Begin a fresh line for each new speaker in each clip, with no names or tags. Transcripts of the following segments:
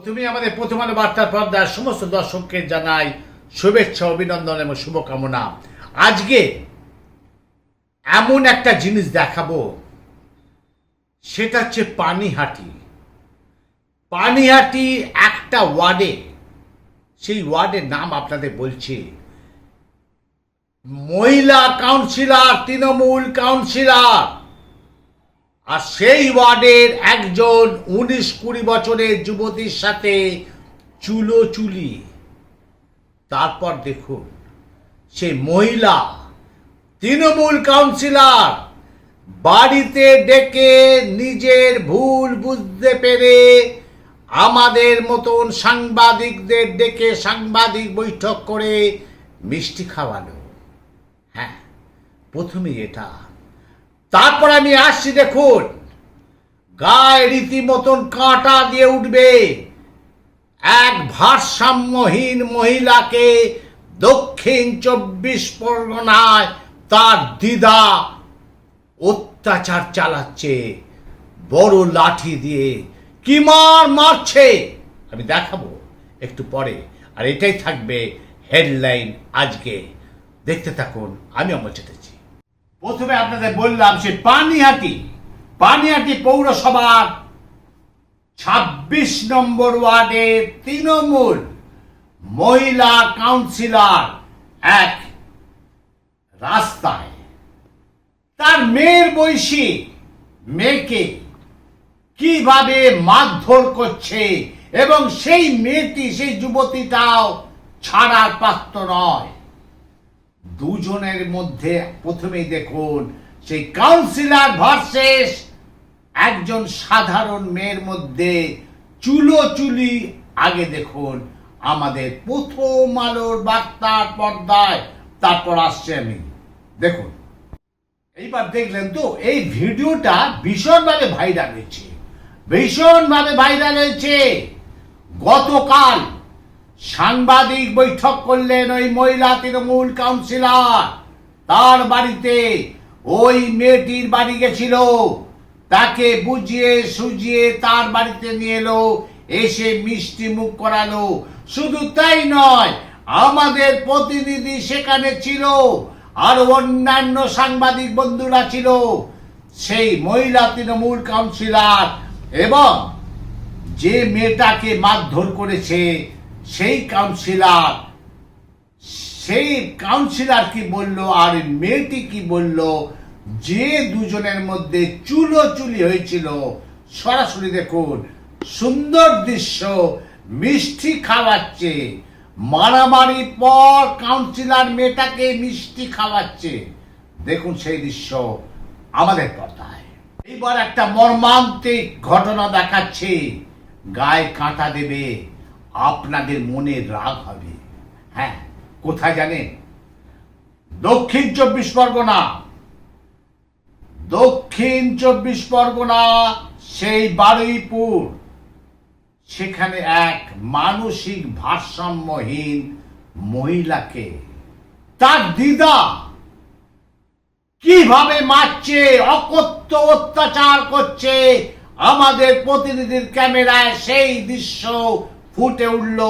প্রথমে আমাদের প্রথম আলো বার্তার পর্দার সমস্ত দর্শককে জানাই শুভেচ্ছা, অভিনন্দন এবং শুভকামনা। আজকে এমন একটা জিনিস দেখাবো, সেটা হচ্ছে পানিহাটি। পানিহাটি একটা ওয়ার্ডে, সেই ওয়ার্ডের নাম আপনাদের বলছি। মহিলা কাউন্সিলর, তৃণমূল কাউন্সিলর আর সেই ওয়ার্ডের একজন উনিশ কুড়ি বছরের যুবতীর সাথে চুলো চুলি তারপর দেখুন, সে মহিলা, তৃণমূল কাউন্সিলর, বাড়িতে ডেকে নিজের ভুল বুঝতে পেরে আমাদের মতন সাংবাদিকদের ডেকে সাংবাদিক বৈঠক করে মিষ্টি খাওয়ালো। হ্যাঁ প্রথমে এটা তারপর আমি আসছি দেখুন। গায়ে রীতিমতন কাঁটা দিয়ে উঠবে। এক ভারসাম্যহীন মহিলাকে দক্ষিণ চব্বিশ পরগনায় তার দিদা অত্যাচার চালাচ্ছে। বড় লাঠি দিয়ে কি মার মারছে? আমি দেখাবো একটু পরে। আর এটাই থাকবে হেডলাইন আজকে। দেখতে থাকুন, আমি অমল চেটেছি প্রথমে আপনাদের বললাম সে পানিহাটি পানিহাটি পৌরসভার ছাব্বিশ নম্বর ওয়ার্ডের তৃণমূল মহিলা কাউন্সিলর এক রাস্তায়। তার মেয়ের বয়সী মেয়েকে কীভাবে মারধর করছে এবং সেই মেয়েটি, সেই যুবতীটাও ছাড়ার পাত্র নয়। দুজনের মধ্যে প্রথমেই দেখুন, সেই কাউন্সিলর ভার্সেস একজন সাধারণ মেয়ের মধ্যে চুলো চুলি আগে দেখুন, আমাদের প্রথম আলোর বার্তার পর্দায়, তারপর আসছে আমি। দেখুন, এইবার দেখলেন তো, এই ভিডিওটা ভীষণভাবে ভাইরাল হয়েছে। ভীষণভাবে ভাইরাল হয়েছে। গতকাল সাংবাদিক বৈঠক করলেন ওই মহিলা তৃণমূল কাউন্সিলর। তার বাড়িতে ওই মেয়েটির বাড়ি গেছিল। তাকে বুঝিয়ে সুজিয়ে তার বাড়িতে নিয়ে এলো, এসে মিষ্টি মুখ করালো। শুধু তাই নয়, আমাদের প্রতিনিধি সেখানে ছিল আর অন্যান্য সাংবাদিক বন্ধুরা ছিল। সেই মহিলা তৃণমূল কাউন্সিলর এবং যে মেয়েটাকে মারধর করেছে সেই কাউন্সিলার সেই কাউন্সিলার কি বলল আর মেয়েটি কি বলল? যে দুজনের মধ্যে চুলো চুলি হয়েছিল, সরাসরি দেখুন, সুন্দর দৃশ্য, মিষ্টি খাওয়াচ্ছে। মারামারি পর কাউন্সিলার মেয়েটাকে মিষ্টি খাওয়াচ্ছে। দেখুন সেই দৃশ্য আমাদের পর্দায়। এইবার একটা মর্মান্তিক ঘটনা দেখাচ্ছে। গায়ে কাঁটা দেবে। আপনাদের মনে রাগ হবে। হ্যাঁ কোথায় জানেন? দক্ষিণ চব্বিশ পরগনা। দক্ষিণ চব্বিশ পরগনা, সেই বারুইপুর। সেখানে এক মানসিক ভারসাম্যহীন মহিলাকে, তার দিদা কীভাবে মারছে, অকথ্য অত্যাচার করছে, আমাদের প্রতিনিধির ক্যামেরায় সেই দৃশ্য ফুটে উঠল।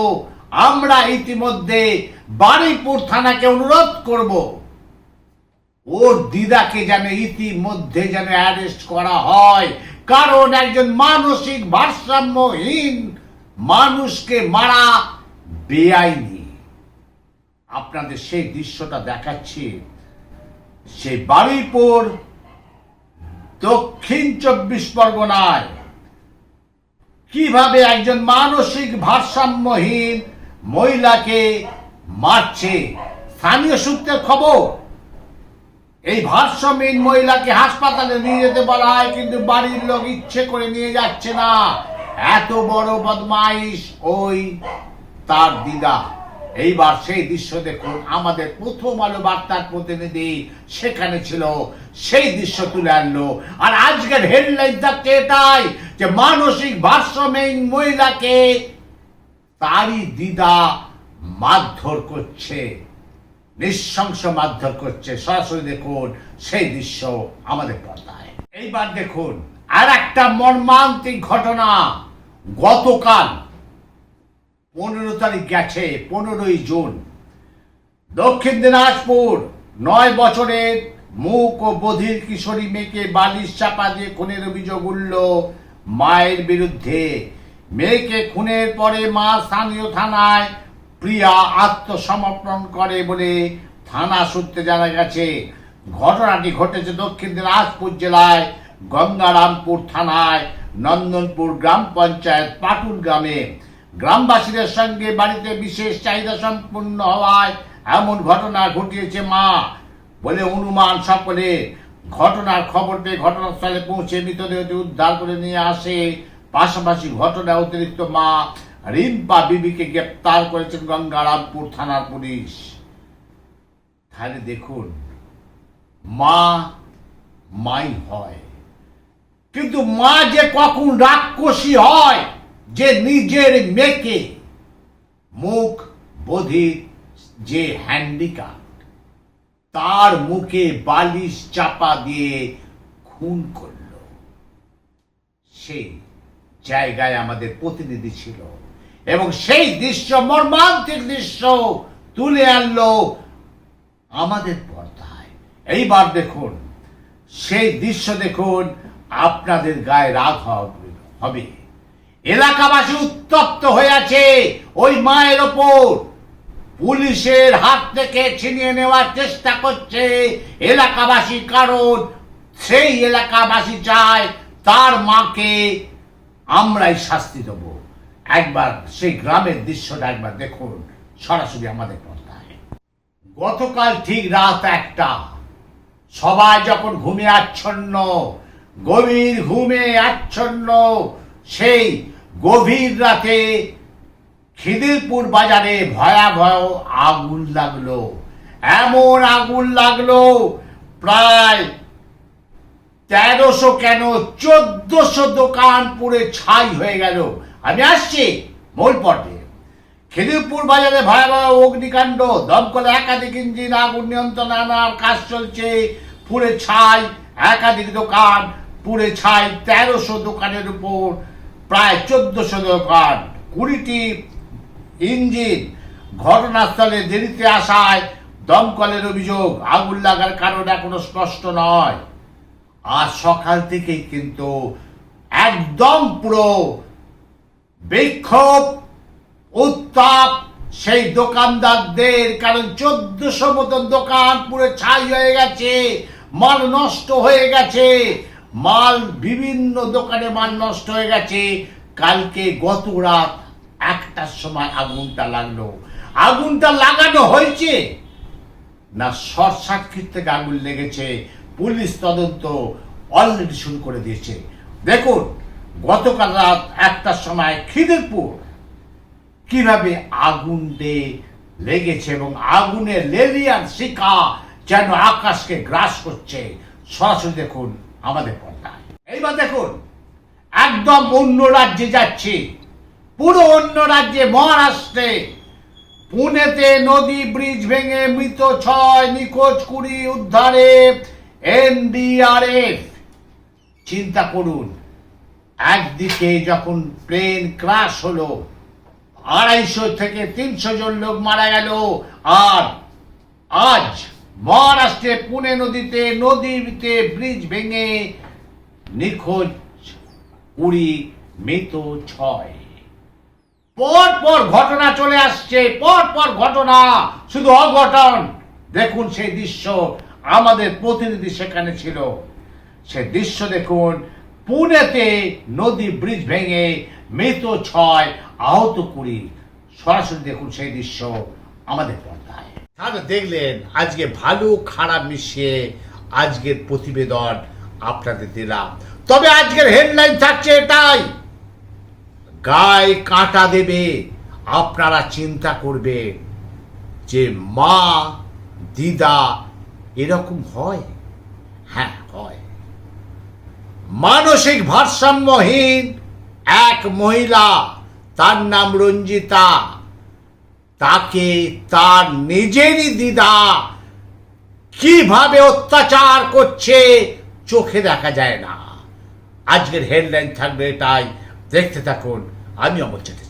আমরা ইতিমধ্যে বারুইপুর থানাকে অনুরোধ করব। ওর দিদাকে যেন ইতিমধ্যে যেন অ্যারেস্ট করা হয়। কারণ একজন মানসিক ভারসাম্যহীন মানুষকে মারা বেআইনি। আপনাদের সেই দৃশ্যটা দেখাচ্ছি। সেই বারুইপুর দক্ষিণ চব্বিশ পরগনায়। কীভাবে একজন মানসিক ভারসাম্যহীন মহিলাকে মারছে? স্থানীয় সূত্রের খবর, এই ভারসাম্যহীন মহিলাকে হাসপাতালে নিয়ে যেতে বলা হয়, কিন্তু বাড়ির লোক ইচ্ছে করে নিয়ে যাচ্ছে না। এত বড় বদমাইশ, ওই তার দিদা। এইবার সেই দৃশ্য দেখুন, আমাদের প্রথম আলো বার্তার প্রতিনিধি সেখানে ছিল, সেই দৃশ্য তুলে আনলো। আর আজকের হেডলাইন থাকছে এটাই যে মানসিক ভারসাম্যহীন মহিলাকে তারই দিদা মারধর করছে, নৃশংস মারধর করছে। সরাসরি দেখুন সেই দৃশ্য আমাদের পর্দায়। এইবার দেখুন আর একটা মর্মান্তিক ঘটনা। গতকাল পনেরো তারিখ গেছে, পনেরোই জুন। দক্ষিণ দিনাজপুর, নয় বছরের মুখ ও বধির কিশোরী মেয়েকে বালিশ চাপা দিয়ে খুনের অভিযোগ উঠল। মায়ের বিরুদ্ধে মেয়েকে খুনের পরে মা স্থানীয় থানায় প্রিয়া আত্মসমর্পণ করে বলে থানা সূত্রে জানা গেছে। ঘটনাটি ঘটেছে দক্ষিণ দিনাজপুর জেলায় গঙ্গারামপুর থানায় নন্দনপুর গ্রাম পঞ্চায়েত পাটুল গ্রামে। গ্রামবাসীদের সঙ্গে বাড়িতে বিশেষ চাহিদা সম্পূর্ণ হওয়ায় এমন ঘটনা ঘটিয়েছে মা বলে অনুমান সকলে ঘটনার খবর পেয়ে ঘটনাস্থলে পৌঁছে মৃতদেহটি উদ্ধার করে নিয়ে আসে। পাশাপাশি ঘটনা অতিরিক্ত মা রিম্পা বিবিকে গ্রেপ্তার করেছেন গঙ্গারামপুর থানার পুলিশ। তাহলে দেখুন, মা মাই হয়। কিন্তু মা যে কখন রাক্ষসী হয়, যে নিজের মেয়েকে, মুখ, বধির, যে হ্যান্ডিক্যাপ। তার মুখে বালিশ চাপা দিয়ে খুন করল। সেই জায়গায় আমাদের প্রতিনিধি ছিল এবং সেই দৃশ্য, মর্মান্তিক দৃশ্য তুলে আনলো আমাদের পর্দায়। এইবার দেখুন, সেই দৃশ্য দেখুন, আপনাদের গায়ে রাগ হবে হবে। এলাকাবাসী উত্তপ্ত হয়ে আছে ওই মায়ের ওপর। পুলিশের হাত থেকে ছিনিয়ে নেওয়ার চেষ্টা করছে এলাকাবাসী, কারণ সেই এলাকাবাসী চায় তার মাকে আমরাই শাস্তি দেব। একবার সেই গ্রামের দৃশ্যটা একবার দেখুন, সরাসরি আমাদের পর্দায়। গতকাল ঠিক রাত একটা, সবাই যখন ঘুমে আচ্ছন্ন, গভীর ঘুমে আচ্ছন্ন, সেই গভীর রাতে খিদিরপুর বাজারে ভয়াবহ আগুন লাগল। এমন আগুন লাগল, প্রায় তেরোশো কেন চোদ্দশো দোকান পুরে ছাই হয়ে গেল। আমি আসছি মূল পর্বে। খিদিরপুর বাজারে ভয়াবহ অগ্নিকাণ্ড, দমকলে একাধিক ইঞ্জিন, আগুন নিয়ন্ত্রণ আনার কাজ চলছে পুরে ছাই, একাধিক দোকান পুরে ছাই, তেরোশো দোকানের উপর প্রায় চোদ্দশো দোকান, কুড়িটি ইঞ্জিন, ঘটনাস্থলে দেরিতে আসায় দমকলের অভিযোগ, আগুন লাগার কারণ এখনও স্পষ্ট নয়। আজ সকাল থেকেই কিন্তু একদম পুরো বিক্ষোভ, উত্তাপ, সেই দোকানদারদের, কারণ চোদ্দশো মতন দোকান পুরো ছাই হয়ে গেছে, মাল নষ্ট হয়ে গেছে, মাল বিভিন্ন দোকানে মাল নষ্ট হয়ে গেছে। কালকে গত রাত একটার সময় আগুনটা লাগল। আগুনটা লাগানো হয়েছে? না শর্ট সার্কিট থেকে আগুন লেগেছে। পুলিশ তদন্ত অলরেডি শুরু করে দিয়েছে। দেখুন, গতকাল রাত একটার সময় খিদিরপুর কীভাবে আগুন দিয়ে লেগেছে এবং আগুনের লেলিয়ান শিকা যেন আকাশকে গ্রাস করছে। সরাসরি দেখুন আমাদের পর্দায়। এইবার দেখুন, একদম অন্য রাজ্যে যাচ্ছে। পুরো অন্য রাজ্যে মহারাষ্ট্রে। পুনেতে নদী ব্রিজ ভেঙে মৃত ছয় নিখোঁজ কুড়ি উদ্ধারে এনডিআরএফ। চিন্তা করুন, একদিকে যখন প্লেন ক্রাশ হলো, আড়াইশো থেকে তিনশো জন লোক মারা গেল, আর আজ মহারাষ্ট্রে পুনে নদীতে নদীতে ব্রিজ ভেঙে নিখোঁজ কুড়ি মৃত ছয়। পর পর ঘটনা চলে আসছে, পর পর ঘটনা, শুধু অঘটন। দেখুন সেই দৃশ্য, আমাদের প্রতিনিধি সেখানে ছিল। সে দৃশ্য দেখুন, পুনেতে নদী ব্রিজ ভেঙে মৃত ছয় আহত কুড়ি। সরাসরি দেখুন সেই দৃশ্য আমাদের পর্দায়। দেখলেন, আজকে ভালো খারাপ মিশিয়ে আজকের প্রতিবেদন আপনাদের দিলাম। তবে আজকের হেডলাইন থাকছে এটাই। গায়ে কাঁটা দেবে, আপনারা চিন্তা করবে যে, মা, দিদা, এরকম হয়? হ্যাঁ হয়। মানসিক ভারসাম্যহীন এক মহিলা, তার নাম রঞ্জিতা, তাকে তার নিজেরই দিদা কীভাবে অত্যাচার করছে, চোখে দেখা যায় না। আজকের হেডলাইন থাকবে এটাই। দেখতে থাকুন আমি অমর চ্যাটার্জি